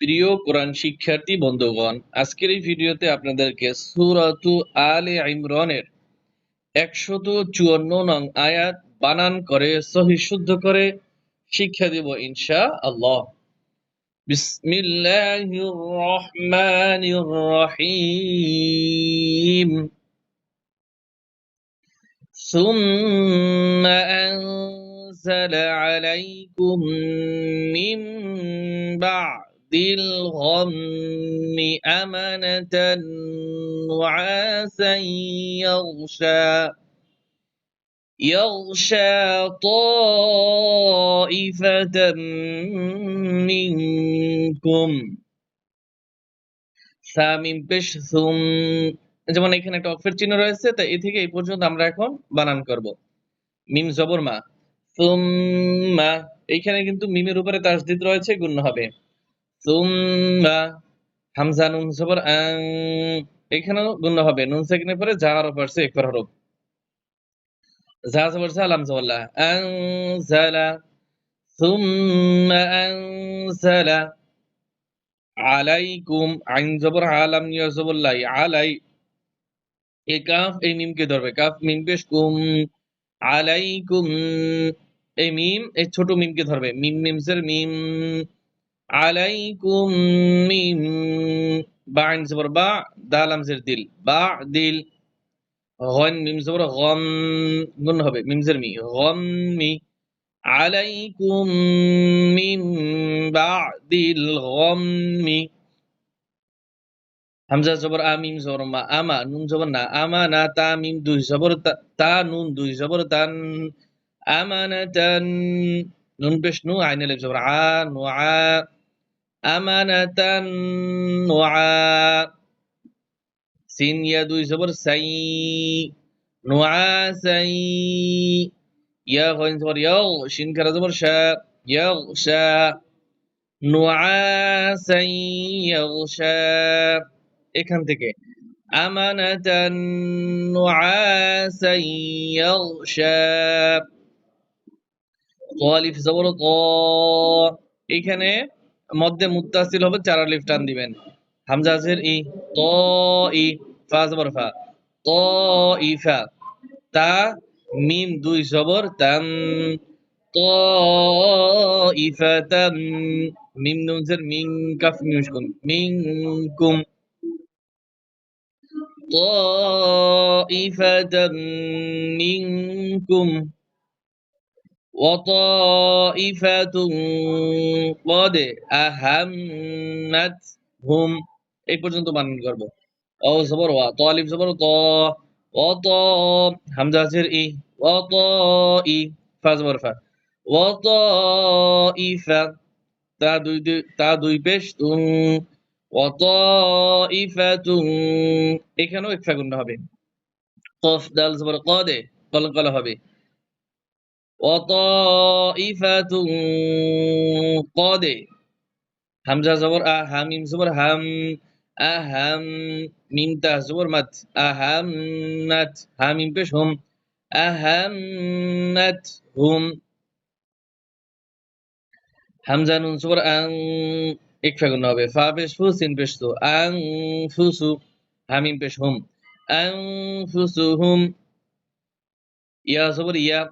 প্রিয় কোরআন শিক্ষার্থী বন্ধুগণ আজকের এই ভিডিওতে আপনাদেরকে সূরাতু আলে ইমরানের একশত চুয়ান্ন নং আয়াত বানান করে সহি শুদ্ধ করে শিক্ষা দেব ইনশা আল্লাহ বিসমিল্লাহির রহমানির রহিম ثم أنزل عليكم من بعد الغم أمنة نعاسا يغشى يغشى طائفة منكم সামিম পেশ সুম যেমন এখানে একটা অক্ষর চিহ্ন রয়েছে তাই এ থেকে এই পর্যন্ত আমরা এখন বানান করব মিম জবর মা সুম্মা এইখানে কিন্তু মিমের উপরে তাসদিদ রয়েছে গুণ হবে হামজা নুন এখানেও গুণ হবে। নুন পরে হরফ যা আনজালা। সুম্মা আলাইকুম। আইন জবর আলাম আলাই। এই কাফ, এই মিমকে ধরবে। কাফ, মিম পেশ কুম। আলাইকুম। এই মিম, এই ছোট মিমকে ধরবে। মিম মিমসের মিম। আলাইকুম মিম বা আইন জবর বা দাল আমজের দিল বা দিল গন মিম জবর গম গুণ হবে মিমসের মি গম মি আলাইকুম মিম বাদিল গম্মি হামজা জবর আমিম জবর মা আমা নুন জবর না আমা না তা মিম দুই জবর তা নুন দুই জবর তান আমানাতান নুন পেশ নু আইন আলিফ জবর আ নু আ আমানাতান নু আ সিন ইয়া দুই জবর সাই নু আ সাই ইয়া গইন জবর ইয়াও শিন কারা জবর শা ইয়াগশা নুআসান ইয়াগশা এখান থেকে আমানাতান নুআসান ইয়াগশা আলিফ জবর ত এখানে মধ্যে মুত্তাসিল হবে চার আলিফ টান দিবেন হামজা জের ই ত ই ফা জবর ফা ত ইফা তা মিম দুই জবর তাম طائفة মিম নুন জের মিন কাফ মিউশকুম মিনকুম طائفة منكم وطائفة قد أهمتهم এই পর্যন্ত বানান করব ও জবর ওয়া ত আলিফ জবর ত ও ত হামজা জের ই ও ত ই ফা জবর ফা ও ত ইফা তা দুই দুই তা দুই পেশ তুম ও ত ইফা তুম এখানেও ইফা গুণ হবে কফ দাল জবর ক দে কলকল হবে وطائفة قد همزة زبر أهم ميم زبر هم أهم ميم ته زبر مت أهمت هم ميم پیش هم أهمت هم. همزة نون زبر أن إكفا قلنا به فا پیش فو سين پیش تو أنفسو هم. ميم پیش هم. يا زبر يا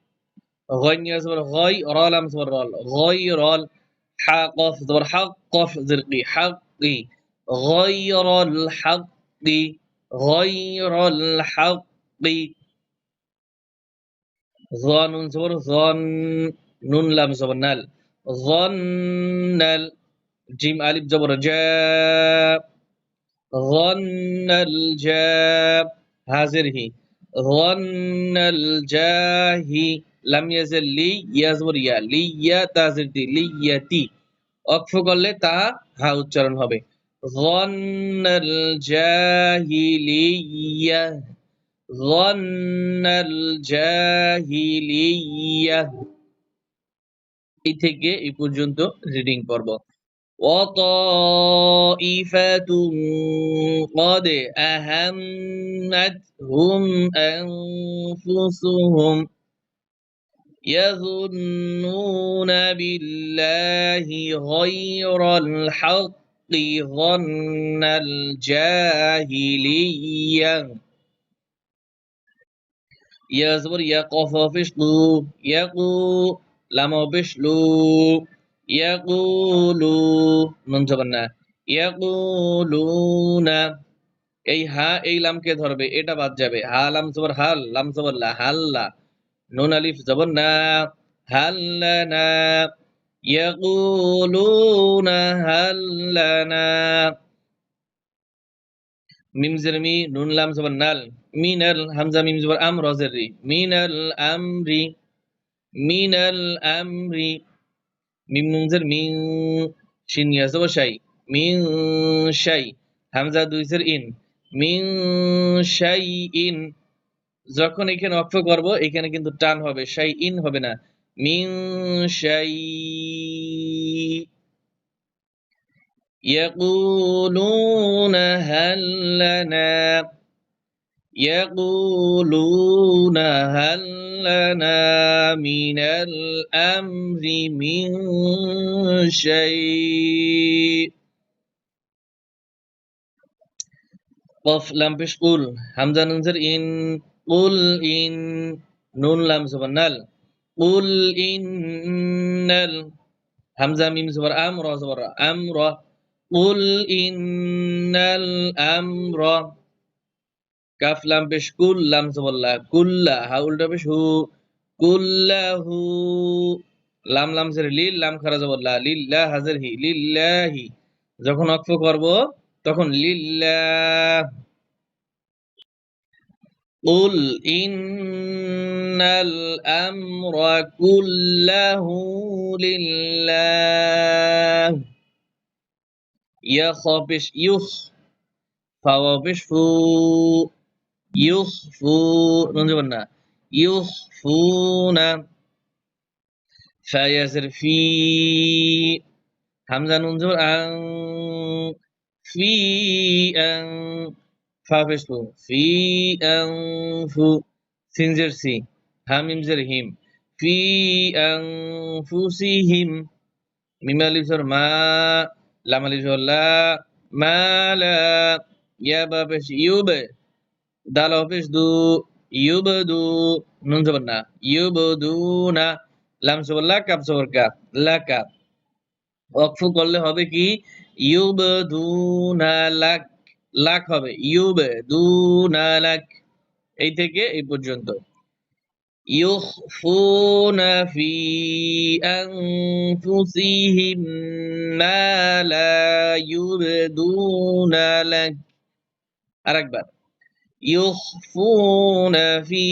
غين يزبر غي را لم زبر رال غير الحق زبر حق زرقي حقي. غير الحق غير الحق ظن زبر ظن نون لام زبر نال ظن جيم ألف زبر جاء ظن الجاء هازره ظن الجاهي লাম ইয়াজের লি ইয়াজবর ইয়া লি ইয়া তাজির দি লি ইয়াতি অক্ফ করলে তা হা উচ্চারণ হবে ظن الجاهلية ظن الجاهلية এই থেকে এই পর্যন্ত রিডিং করব وطائفة قد أهمتهم أنفسهم يظنون بالله غير الحق ظن الجاهلية يزبر يقف فشلو يقو لما بشلو ইয়াকুলু নুন জবর না ইয়াকুলুনা এই হা এই লামকে ধরবে এটা বাদ যাবে হা লাম জবর হাল লাম জবর লা হাল্লা نون ألف زبرنا هل لنا؟ يقولون هل لنا. ميم زرمي نون لام زبر نال. من الهمزة ميم زبر أمر زري. من الأمر؟ من الأمر؟ ميم نون زر من شين يا زبر شاي. من شاي؟ همزة دو زر إن من شيء যখন এখানে অক্ষ করব এখানে কিন্তু টান হবে শাই ইন হবে না মিন শাই يقولون هل لنا يقولون هل لنا من الأمر من شيء قف لم بش قل حمزة ننزر إن উল ইন নুন লাম জবর নাল কুল ইন্নাল হামজা মিম জবর আম র জবর আম র কুল ইন্নাল আম র কাফ লাম পেশ কুল লাম জবর লা কুল্লা হা উল্টা পেশ হু কুল্লাহু লাম লাম জের লিল লাম খারা জবর লা লিল্লাহ হাজার হি লিল্লাহি যখন অক্ষ করব, তখন লিল্লাহ قل إن الأمر كله لله يخبش يخ فوبشفو يخفو ننجبنا يخفون فيزر في همزة ننجبر أن في أن ফি আং ফা ফি আং ফু সিনজের সি হামিম জের হিম। ফি আং ফুসিহিম মিম আলিফ জবর মা, লাম আলিফ জবর লা, মা লা, ইয়া বা পেশ ইউবে দাল অফিস দু ইউবদু নুন জবর না ইউবদুনা লাম সবর লা, কাপ সবর কা লাকা ওয়াকফু করলে হবে কি? ইউবদুনা লাক লাক হবে ইউবদুনা লাক এই থেকে এই পর্যন্ত يخفون في أنفسهم ما لا يبدون لك আরেকবার يخفون في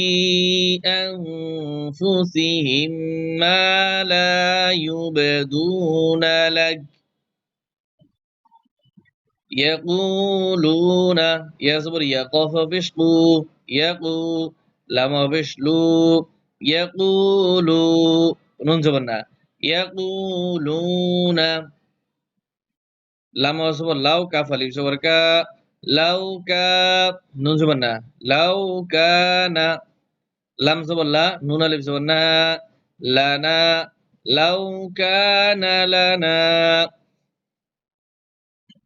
أنفسهم ما لا يبدون لك yaquluna ya sabar ya qafa fishlu yaqu lama fishlu yaqulu nun sebenarnya yaquluna lama sabar lau ka falif sebuah ka lau ka nun sebuah na lau ka na lam la nun alif sebuah na lana lau ka na lana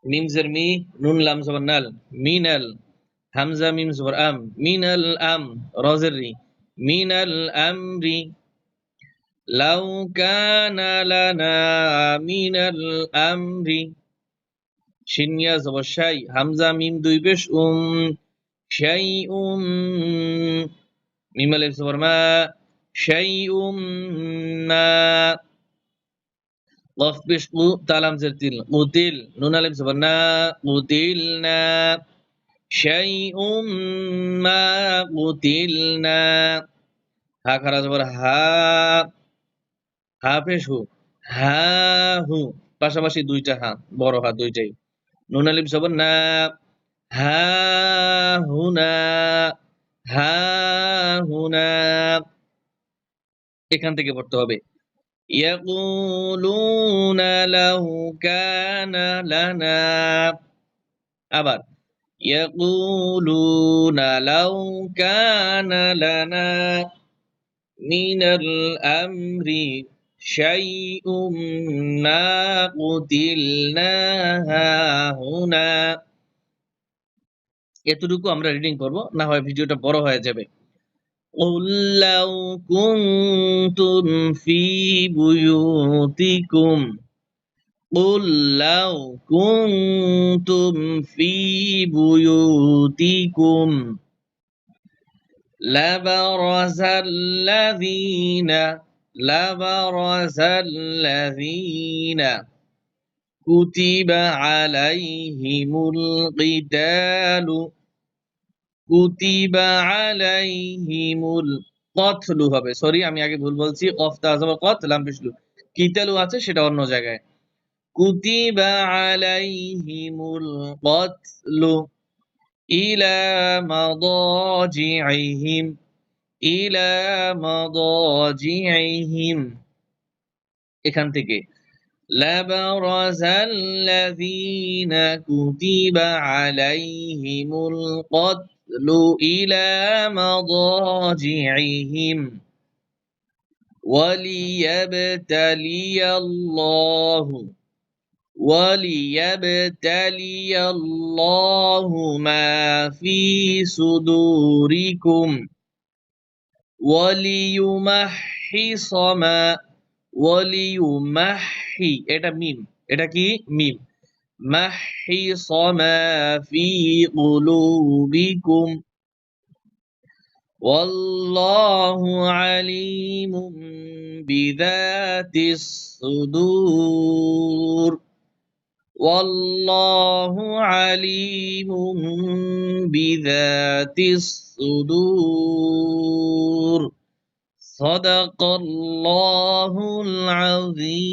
মিম জের me নুন লাম জবর নাল মিনাল হামজা মিম জবর আম মিনাল আম রজের রি মিনাল আমরি লাউ কানা লানা মিনাল আমরি শিনিয়া জবর শাই হামজা মিম দুই পেশ উম শাই উম মিম আলিফ জবর মা শাই উম মা قف পেশ কু তালাম জের তিল কুতিল নুন আলিফ জবর না কুতিলনা শাইউম মা কুতিলনা হা খারা জবর হা হা পেশ হু হা হু পাশাপাশি দুইটা হা, বড় হা দুইটাই। নুন আলিফ জবর না হা হুনা হা হুনা এখান থেকে পড়তে হবে। ইয়াকুলুনা লাহু কানা লানা আবার ইয়াকুলুনা লাউ কানা লানা মিনাল আমরি শাইউম মা কুতিলনা হুনা এতটুকু আমরা রিডিং করব, না হয় ভিডিওটা বড় হয়ে যাবে। قل لو كنتم في بيوتكم قل لو كنتم في بيوتكم لبرز الذين لبرز الذين كتب عليهم القتال কুতিবা আলাইহিমুল কতলু হবে সরি আমি আগে ভুল বলছি অফ তাজাবা কত লাম বিশলু কিতালু আছে সেটা অন্য জায়গায় কুতিবা আলাইহিমুল কতলু ইলা মাদাজিহিম ইলা মাদাজিহিম এখান থেকে لبرز الذين كتب عليهم القتل إلى مضاجعهم وليبتلي الله وليبتلي الله ما في صدوركم وليمحص ما وليمحي এটা মিম এটা কি মিম محص ما في قلوبكم والله عليم بذات الصدور والله عليم بذات الصدور صدق الله العظيم